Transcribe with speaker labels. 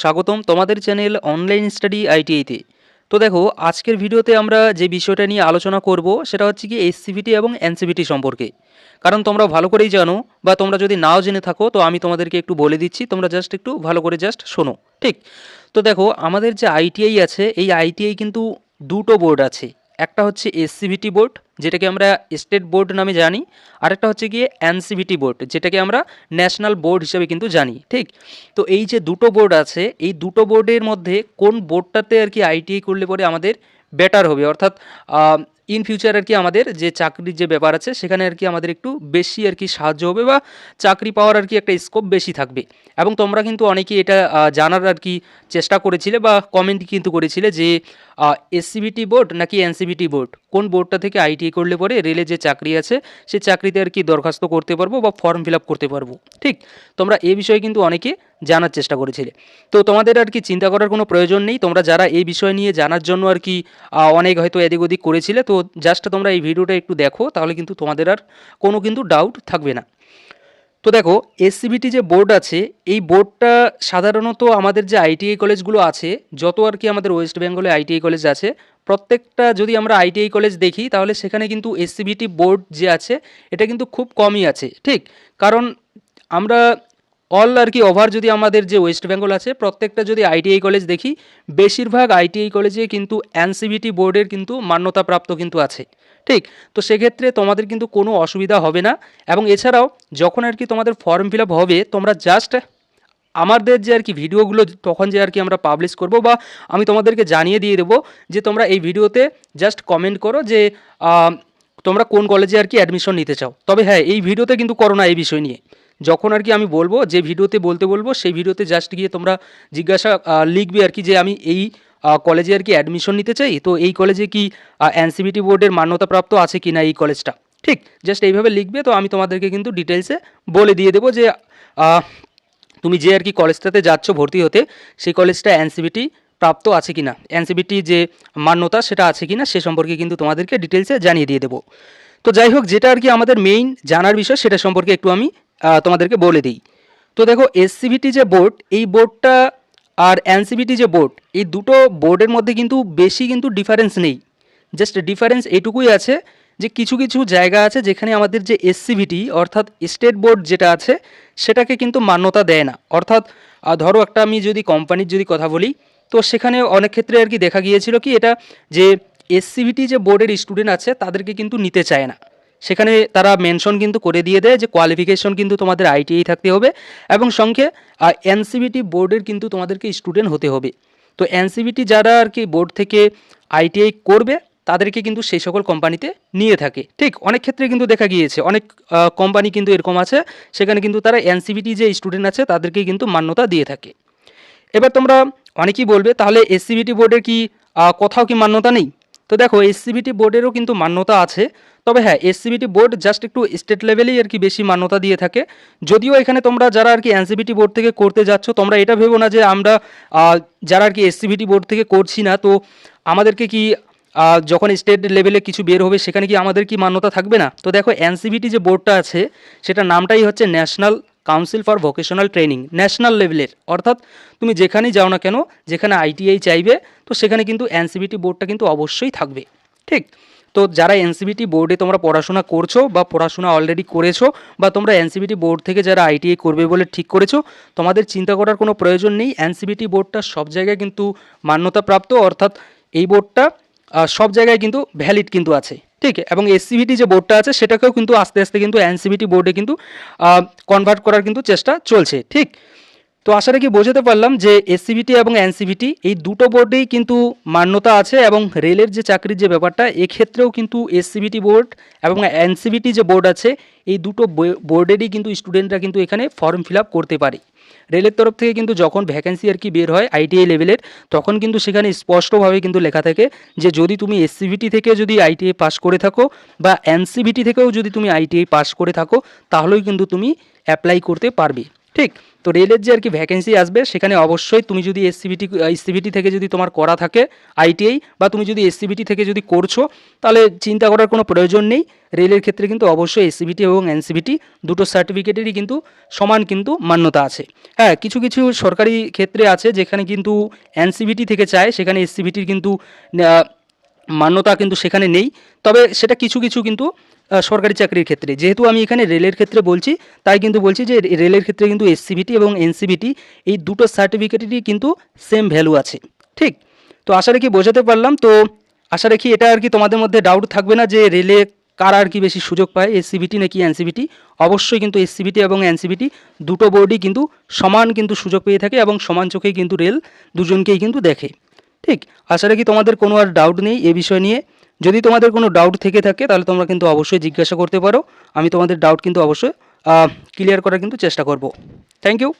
Speaker 1: স্বাগতম তোমাদের channel online study আইটিআইতে তো। দেখো, আজকের ভিডিওতে আমরা যে বিষয়টা নিয়ে আলোচনা করব, সেটা হচ্ছে কি এসসিভিটি এবং এনসিভিটি সম্পর্কে। কারণ তোমরা ভালো করেই জানো, বা তোমরা যদি নাও জেনে থাকো, তো আমি তোমাদেরকে একটু বলে দিচ্ছি, তোমরা জাস্ট একটু ভালো করে জাস্ট শোনো, ঠিক? তো দেখো, আমাদের যে আইটিআই আছে, এই আইটিআই কিন্তু দুটো বোর্ড আছে। একটা হচ্ছে এসসিভিটি বোর্ড, যেটাকে আমরা স্টেট বোর্ড নামে জানি, আরেকটা হচ্ছে গিয়ে এনসিভিটি বোর্ড, যেটাকে আমরা ন্যাশনাল বোর্ড হিসেবে কিন্তু জানি, ঠিক? তো এই যে দুটো বোর্ড আছে, এই দুটো বোর্ডের মধ্যে কোন বোর্ডটাতে আর কি আইটিআই করলে পরে আমাদের বেটার হবে? অর্থাৎ ইন ফিউচার আর কি আমাদের যে চাকরির যে ব্যাপার আছে, সেখানে আর কি আমাদের একটু বেশি আর কি সাহায্য হবে বা চাকরি পাওয়ার আর কি একটা স্কোপ বেশি থাকবে। এবং তোমরা কিন্তু অনেকেই এটা জানার আর কি চেষ্টা করেছিলে বা কমেন্ট কিন্তু করেছিলে যে এসসিবিটি বোর্ড নাকি এনসিবিটি বোর্ড কোন বোর্ডটা থেকে আইটিআই করলে পরে রেলে যে চাকরি আছে সেই চাকরিতে আর কি দরখাস্ত করতে পারব বা ফর্ম ফিল করতে পারব? ঠিক? তোমরা এ বিষয়ে কিন্তু অনেকে জানার চেষ্টা করেছিলে। তো তোমাদের আর কি চিন্তা করার কোনো প্রয়োজন নেই? তোমরা যারা এই বিষয় নিয়ে জানার জন্য আর কি অনেক হয়তো এদিক ওদিক করেছিলে, তো জাস্ট তোমরা এই ভিডিওটা একটু দেখো, তাহলে কিন্তু তোমাদের আর কোনো কিন্তু ডাউট থাকবে না। তো দেখো এসসিবিটি যে বোর্ড আছে, এই বোর্ডটা সাধারণত আমাদের যে আইটিআই কলেজগুলো আছে, যত আর কি আমাদের ওয়েস্ট বেঙ্গলে আইটিআই কলেজ আছে, প্রত্যেকটা যদি আমরা আইটিআই কলেজ দেখি, তাহলে সেখানে কিন্তু এসসিবিটি বোর্ড যে আছে, এটা কিন্তু খুব কমই আছে, ঠিক? কারণ আমরা অল আর কি ওভার যদি আমাদের যে ওয়েস্ট বেঙ্গল আছে, প্রত্যেকটা যদি আইটিআই কলেজ দেখি, বেশিরভাগ আইটিআই কলেজে কিন্তু এনসিবিটি বোর্ডের কিন্তু মান্যতাপ্রাপ্ত কিন্তু আছে, ঠিক? তো সেক্ষেত্রে তোমাদের কিন্তু কোনো অসুবিধা হবে না। এবং এছাড়াও, যখন আর কি তোমাদের ফর্ম ফিল হবে, তোমরা জাস্ট আমাদের যে আর কি ভিডিওগুলো, তখন যে আর কি আমরা পাবলিশ করব বা আমি তোমাদেরকে জানিয়ে দিয়ে দেবো যে তোমরা এই ভিডিওতে জাস্ট কমেন্ট করো যে তোমরা কোন কলেজে আর কি অ্যাডমিশন নিতে চাও। তবে হ্যাঁ এই ভিডিওতে কিন্তু করো না এই বিষয় নিয়ে। যখন আর কি আমি বলব, যে ভিডিওতে বলতে বলব, সেই ভিডিওতে জাস্ট গিয়ে তোমরা জিজ্ঞাসা লিখবে আর কি যে আমি এই কলেজে আর কি অ্যাডমিশন নিতে চাই। তো এই কলেজে কি এনসিবিটি বোর্ডের মান্যতাপ্রাপ্ত আছে কি না এই কলেজটা ঠিক জাস্ট এইভাবে লিখবে, তো আমি তোমাদেরকে কিন্তু ডিটেলসে বলে দিয়ে দেবো যে তুমি যে আর কি কলেজটাতে যাচ্ছ ভর্তি হতে, সেই কলেজটা এনসিবিটি প্রাপ্ত আছে কিনা? এনসিবিটি যে মান্যতা, সেটা আছে কিনা, সে সম্পর্কে কিন্তু তোমাদেরকে ডিটেলসে জানিয়ে দিয়ে দেবো। তো যাই হোক, যেটা আর কি আমাদের মেইন জানার বিষয়, সেটা সম্পর্কে একটু আমি তোমাদেরকে বলে দিই। তো দেখো এসসিবিটি যে বোর্ড এই বোর্ডটা আর এনসিবিটি যে বোর্ড এই দুটো বোর্ডের মধ্যে কিন্তু বেশি কিন্তু ডিফারেন্স নেই। জাস্ট ডিফারেন্স এটুকুই আছে যে কিছু কিছু জায়গা আছে যেখানে আমাদের যে এসসিভিটি অর্থাৎ স্টেট বোর্ড যেটা আছে, সেটাকে কিন্তু মান্যতা দেয় না। অর্থাৎ ধরো একটা আমি যদি কোম্পানির যদি কথা বলি, তো সেখানে অনেক ক্ষেত্রে আর কি দেখা গিয়েছিল কি, এটা যে এসসিভিটি যে বোর্ডের স্টুডেন্ট আছে, তাদেরকে কিন্তু নিতে চায় না। সেখানে তারা মেনশন কিন্তু করে দিয়ে দেয় যে কোয়ালিফিকেশন কিন্তু তোমাদের আইটিআই থাকতে হবে এবং সঙ্গে এনসিবিটি বোর্ডের কিন্তু তোমাদেরকে স্টুডেন্ট হতে হবে। তো এনসিবিটি যারা আর কি বোর্ড থেকে আইটিআই করবে, তাদেরকে কিন্তু সেই সকল কোম্পানিতে নিয়ে থাকে। ঠিক, অনেক ক্ষেত্রে কিন্তু দেখা গিয়েছে, অনেক কোম্পানি কিন্তু এরকম আছে, সেখানে কিন্তু তারা এনসিবিটি যে স্টুডেন্ট আছে তাদেরকে কিন্তু মান্যতা দিয়ে থাকে। এবার তোমরা অনেকেই বলবে, তাহলে এসসিবিটি বোর্ডের কি কোথাও কি মান্যতা নেই? তো দেখো এসসিবিটি বোর্ডেরও কিন্তু মান্যতা আছে। তবে হ্যাঁ এসসিবিটি বোর্ড জাস্ট একটু স্টেট লেভেলেই আর কি বেশি মান্যতা দিয়ে থাকে। যদিও এখানে তোমরা যারা আর কি এনসিবিটি বোর্ড থেকে করতে যাচ্ছ, তোমরা এটা ভেবো না যে আমরা যারা আর কি এসসিবিটি বোর্ড থেকে করছি না, তো আমাদেরকে কি যখন স্টেট লেভেলে কিছু বের হবে, সেখানে কি আমাদের কি মান্যতা থাকবে না? তো দেখো এনসিবিটি যে বোর্ডটা আছে সেটা নামটাই হচ্ছে national council for vocational training national লেভেলের অর্থাৎ তুমি যেখানেই যাও না কেন, যেখানে আইটিআই চাইবে, তো সেখানে কিন্তু এনসিবিটি বোর্ডটা কিন্তু অবশ্যই থাকবে। ঠিক? তো যারা এনসিবিটি বোর্ডে তোমরা পড়াশোনা করছ বা পড়াশোনা অলরেডি করেছ বা তোমরা এনসিবিটি বোর্ড থেকে যারা আইটিআই করবে বলে ঠিক করেছ, তোমাদের চিন্তা করার কোনো প্রয়োজন নেই। এনসিবিটি বোর্ডটা সব জায়গায় কিন্তু মান্যতাপ্রাপ্ত, অর্থাৎ এই বোর্ডটা সব জায়গায় কিন্তু ভ্যালিড কিন্তু আছে। ঠিক? এবং এসসিবিটি যে বোর্ডটা আছে, সেটাকেও কিন্তু আস্তে আস্তে কিন্তু এনসিবিটি বোর্ডে কিন্তু কনভার্ট করার কিন্তু চেষ্টা চলছে। ঠিক? তো আশা রাখি বোঝাতে পারলাম যে এসসিবিটি এবং এনসিবিটি এই দুটো বোর্ডেই কিন্তু মান্যতা আছে এবং রেলের যে চাকরির যে ব্যাপারটা, এক্ষেত্রেও কিন্তু এসসিবিটি বোর্ড এবং এনসিবিটি যে বোর্ড আছে, এই দুটো বোর্ডেরই কিন্তু স্টুডেন্টরা কিন্তু এখানে ফর্ম ফিল করতে পারে। রেলের তরফ থেকে কিন্তু যখন ভ্যাকেন্সি আর কি বের হয় আইটিআই লেভেলের তখন কিন্তু সেখানে স্পষ্টভাবে কিন্তু লেখা থাকে যে যদি তুমি এসসিবিটি থেকে যদি আইটিআই পাস করে থাকো বা এনসিবিটি থেকেও যদি তুমি আইটিআই পাস করে থাকো, তাহলেই কিন্তু তুমি অ্যাপ্লাই করতে পারবে। ঠিক? তো রেলের যে আর কি ভ্যাকেন্সি আসবে, সেখানে অবশ্যই তুমি যদি এসসিবিটি এসসিবিটি থেকে যদি তোমার করা থাকে আইটিআই বা তুমি যদি এসসিবিটি থেকে যদি করছ, তাহলে চিন্তা করার কোনো প্রয়োজন নেই। রেলের ক্ষেত্রে কিন্তু অবশ্যই এসসিবিটি এবং এনসিবিটি দুটো সার্টিফিকেটেরই কিন্তু সমান কিন্তু মান্যতা আছে। হ্যাঁ কিছু কিছু সরকারি ক্ষেত্রে আছে যেখানে কিন্তু এনসিবিটি থেকে চায়, সেখানে এসসিবিটির কিন্তু মান্যতা কিন্তু সেখানে নেই। তবে সেটা কিছু কিছু কিন্তু সরকারি চাকরির ক্ষেত্রে। যেহেতু আমি এখানে রেলের ক্ষেত্রে বলছি, তাই কিন্তু বলছি যে রেলের ক্ষেত্রে কিন্তু এসসিবিটি এবং এনসিবিটি এই দুটো সার্টিফিকেটেরই কিন্তু সেম ভ্যালু আছে। ঠিক? তো আশা রাখি বোঝাতে পারলাম। তো আশা রাখি এটা আর কি তোমাদের মধ্যে ডাউট থাকবে না যে রেলে কারা আর কি বেশি সুযোগ পায় এসসিবিটি নাকি এনসিবিটি অবশ্যই কিন্তু এসসিবিটি এবং এনসিবিটি দুটো বোর্ডই কিন্তু সমান কিন্তু সুযোগ পেয়ে থাকে এবং সমান চোখেই কিন্তু রেল দুজনকেই কিন্তু দেখে। ঠিক, আশা রাখি তোমাদের কোনো আর ডাউট নেই এ বিষয় নিয়ে। যদি তোমাদের কোনো ডাউট থেকে থাকে, তাহলে তোমরা কিন্তু অবশ্যই জিজ্ঞাসা করতে পারো। আমি তোমাদের ডাউট কিন্তু অবশ্যই ক্লিয়ার করার কিন্তু চেষ্টা করব। Thank you